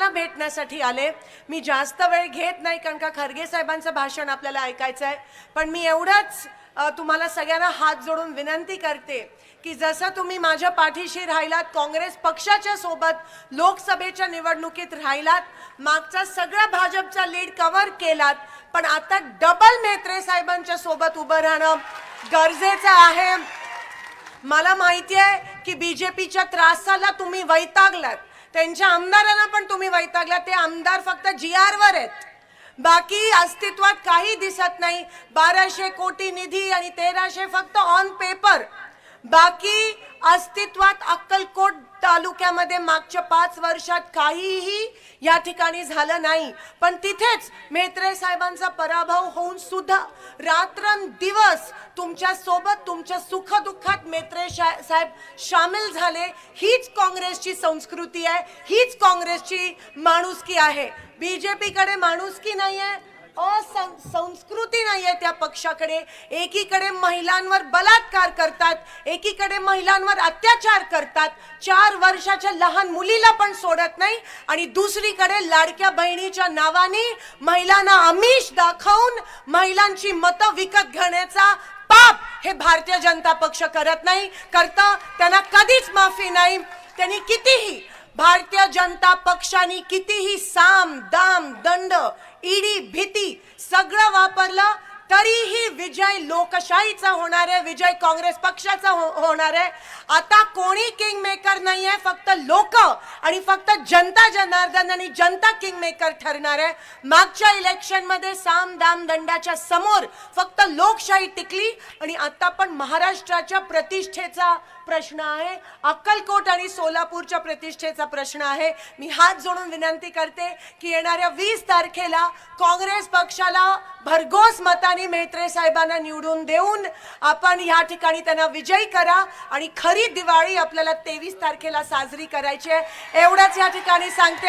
भेटण्यासाठी आले. मी जास्त वेळ घेत नाही कारण का खरगे साहेबांचं भाषण आपल्याला ऐकायचं आहे. पण मी एवढंच तुम्हाला सगळ्यांना हात जोडून विनंती करते की जसं तुम्ही माझ्या पाठीशी राहिलात काँग्रेस पक्षाच्या सोबत लोकसभेच्या निवडणुकीत राहिलात मागचा सगळा भाजपचा लीड कव्हर केलात पण आता डबल मेत्रे साहेबांच्या सोबत उभं राहणं गरजेचं आहे. मला माहिती आहे की बीजेपीच्या त्रासाला तुम्ही वैतागलात. त्यांच्या आमदारांना पण तुम्ही वैतागला. ते आमदार फक्त जी वर आहेत. बाकी अस्तित्वात काही दिसत नाही. बाराशे कोटी निधी आणि तेराशे फक्त ऑन पेपर बाकी अस्तित्वात अक्कलकोट तालुक्यामध्ये मागच्या पाच वर्षात काहीही या ठिकाणी झालं नाही. पण तिथेच मेत्रे साहेबांचा पराभव होऊन सुद्धा रात्रंदिवस तुमच्यासोबत तुमच्या सुखदुःखात मेत्रे साहेब सामील झाले. हीच काँग्रेसची संस्कृती आहे हीच काँग्रेसची माणुसकी आहे. बीजेपीकडे माणुसकी नाही आहे संस्कृती नाहीये त्या पक्षाकडे. एकीकडे महिलांवर बलात्कार करतात एकीकडे महिलांवर अत्याचार करतात. चार वर्षाच्या लहान मुलीला पण सोडत नाही आणि दुसरीकडे लाडक्या बहिणीच्या नावाने महिलांना आमिष दाखवून महिलांची मतं विकत घेण्याचा पाप हे भारतीय जनता पक्ष करत नाही. करतं त्यांना कधीच माफी नाही. त्यांनी कितीही भारतीय जनता पक्षाने कितीही साम दाम दंड ईडी भीती सगळं वापरलं तरी विजय लोकशाहीचा होणार आहे विजय काँग्रेस पक्षाचा हो- होणार आहे. आता कोणी किंग मेकर नाही आहे फक्त लोक आणि फक्त जनता जनार्दन आणि जनता किंग मेकर ठरणार आहे. मागच्या इलेक्शनमध्ये साम दाम दंडाच्या समोर फक्त लोकशाही टिकली आणि आता पण महाराष्ट्राच्या प्रतिष्ठेचा प्रश्न आहे. अक्कलकोट आणि सोलापूरच्या प्रतिष्ठेचा प्रश्न आहे. मी हात जोडून विनंती करते की येणाऱ्या वीस तारखेला काँग्रेस पक्षाला भरघोस मताने मेत्रे साहेबांना निवडून देऊन आपण या ठिकाणी त्यांना विजयी करा आणि खरी दिवाळी आपल्याला तेवीस तारखेला साजरी करायची आहे. एवढंच या ठिकाणी सांगते.